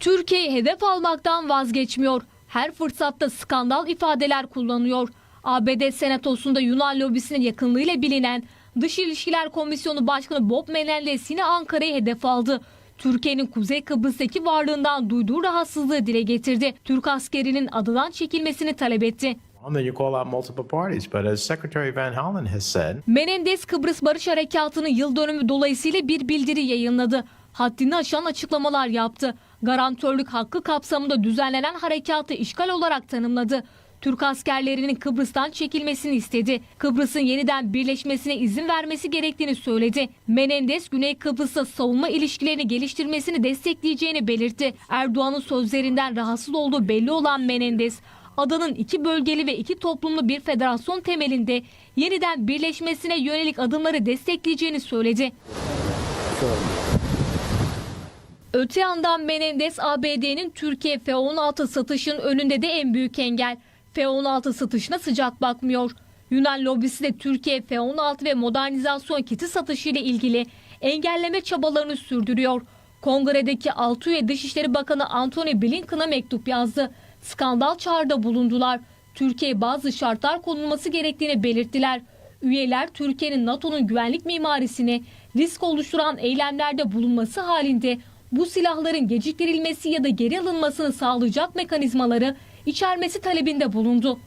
Türkiye hedef almaktan vazgeçmiyor. Her fırsatta skandal ifadeler kullanıyor. ABD Senatosu'nda Yunan lobisine yakınlığıyla bilinen Dış İlişkiler Komisyonu Başkanı Bob Menendez yine Ankara'yı hedef aldı. Türkiye'nin Kuzey Kıbrıs'taki varlığından duyduğu rahatsızlığı dile getirdi. Türk askerinin adadan çekilmesini talep etti. Menendez Kıbrıs Barış Harekatı'nın yıl dönümü dolayısıyla bir bildiri yayınladı. Haddini aşan açıklamalar yaptı. Garantörlük hakkı kapsamında düzenlenen harekatı işgal olarak tanımladı. Türk askerlerinin Kıbrıs'tan çekilmesini istedi. Kıbrıs'ın yeniden birleşmesine izin vermesi gerektiğini söyledi. Menendez Güney Kıbrıs'ta savunma ilişkilerini geliştirmesini destekleyeceğini belirtti. Erdoğan'ın sözlerinden rahatsız olduğu belli olan Menendez, adanın iki bölgeli ve iki toplumlu bir federasyon temelinde yeniden birleşmesine yönelik adımları destekleyeceğini söyledi. Öte yandan Menendez ABD'nin Türkiye F-16 satışının önünde de en büyük engel. F-16 satışına sıcak bakmıyor. Yunan lobisi de Türkiye F-16 ve modernizasyon kiti satışı ile ilgili engelleme çabalarını sürdürüyor. Kongredeki 6 üye Dışişleri Bakanı Antony Blinken'a mektup yazdı. Skandal çağrıda bulundular. Türkiye bazı şartlar konulması gerektiğini belirttiler. Üyeler Türkiye'nin NATO'nun güvenlik mimarisini risk oluşturan eylemlerde bulunması halinde bu silahların geciktirilmesi ya da geri alınmasını sağlayacak mekanizmaları içermesi talebinde bulundu.